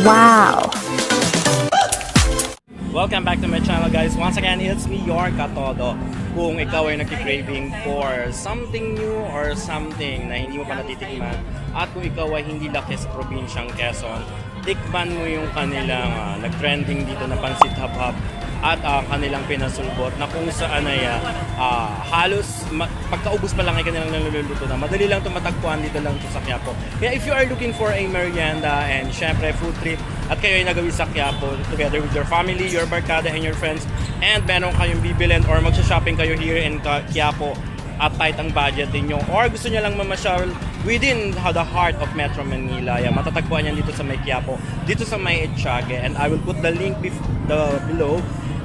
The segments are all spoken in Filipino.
Wow! Welcome back to my channel guys. Once again, it's me, your Katodo. Kung ikaw ay nagki-craving for something new or something na hindi mo pa natitikman at kung ikaw ay hindi laki sa probinsyang Quezon, tikman mo yung kanilang ah, nag-trending dito na pansit hab-hab at ah, kanilang pinasulbot na kung saan ay ah, halos ma- pagkaubos pa lang ay kanilang naluluto na. Madali lang ito matagpuan dito lang sa Quiapo. Kaya if you are looking for a merienda and syempre food trip at kayo ay nagawi sa Quiapo together with your family, your barkada, and your friends and meron kayong bibilin or magsha-shopping kayo here in Quiapo at tight ang budget ninyo or gusto niya lang mamasyal within the heart of Metro Manila. Yan, matatagpuan yan dito sa may Quiapo, dito sa may Etchage and I will put the link bef- the below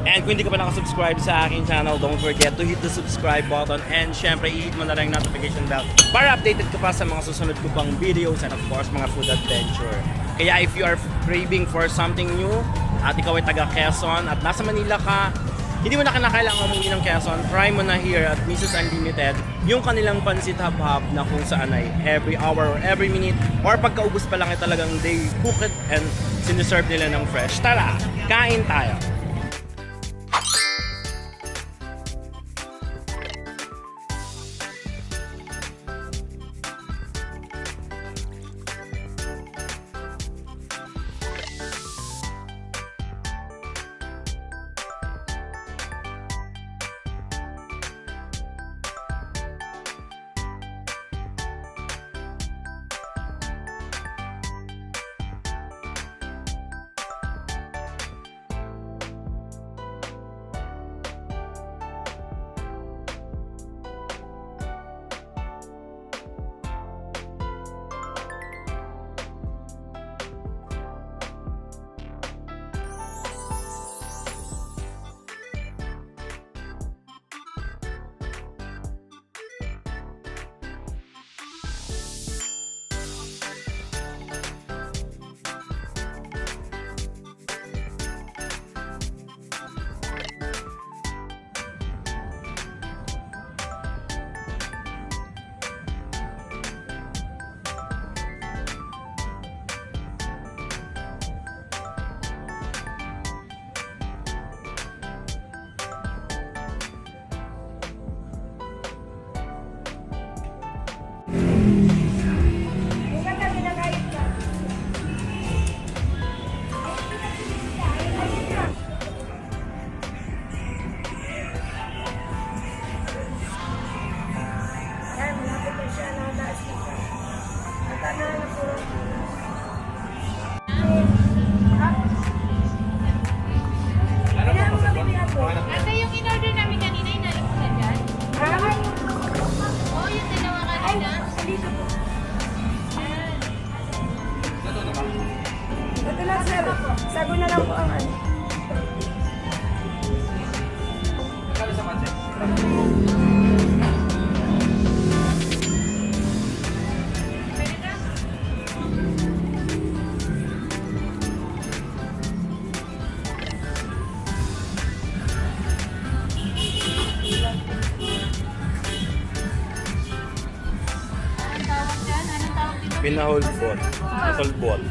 And kung hindi ka pa nakasubscribe sa aking channel, don't forget to hit the subscribe button and syempre i-hit mo na rin notification bell para updated ka pa sa mga susunod ko pang videos and of course mga food adventure. Kaya if you are craving for something new at ikaw ay taga Quezon at nasa Manila ka, hindi mo na kinakailangan umuwi ng Quezon, try mo na here at Mrs. Unlimited yung kanilang pansit hab-hab na kung saan ay every hour or every minute or pagkaubos pa lang ay talagang they cook it and siniserve nila ng fresh. Tara, kain tayo! Anong tawag dito? Pinaholbot.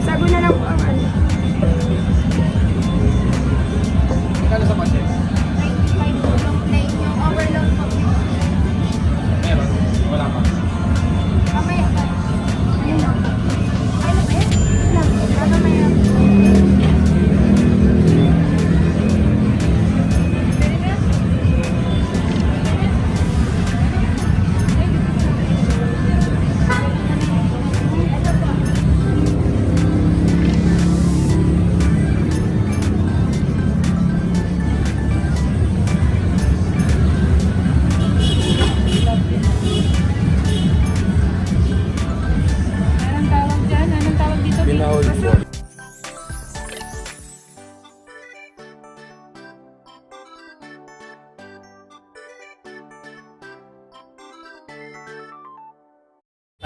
Sago na lang po ang ano. Magkano sa budget?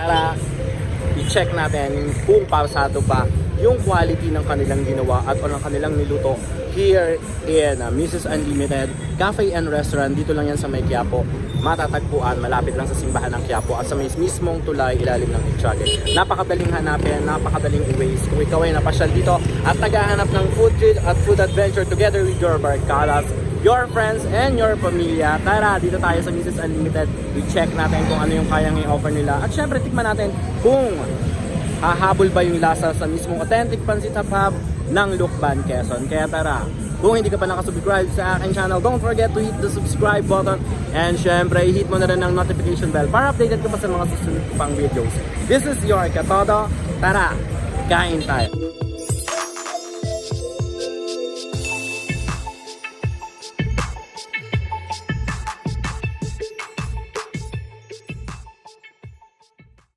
Tara, i-check natin kung pasado ba yung quality ng kanilang ginawa at o ng kanilang niluto here in uh, Mrs. Unlimited Cafe and Restaurant. Dito lang yan sa may Quiapo. Matatagpuan, malapit lang sa simbahan ng Quiapo at sa may mismong tulay ilalim ng Ichage. Napakadaling hanapin, napakadaling i-waste. Kung ikaw ay napasyal dito at naghahanap ng food trip at food adventure together with your barcadas, your friends, and your pamilya. Tara, dito tayo sa Mrs. Unlimited. I-check natin kung ano yung kayang i-offer nila. At syempre, tikman natin kung hahabol ba yung lasa sa mismong authentic Pansit Hab ng Lukban, Quezon. Kaya tara, kung hindi ka pa nakasubscribe sa aking channel, don't forget to hit the subscribe button and syempre, hit mo na rin ang notification bell para updated ka pa sa mga susunod pang videos. This is your Katodo. Tara, kain tayo!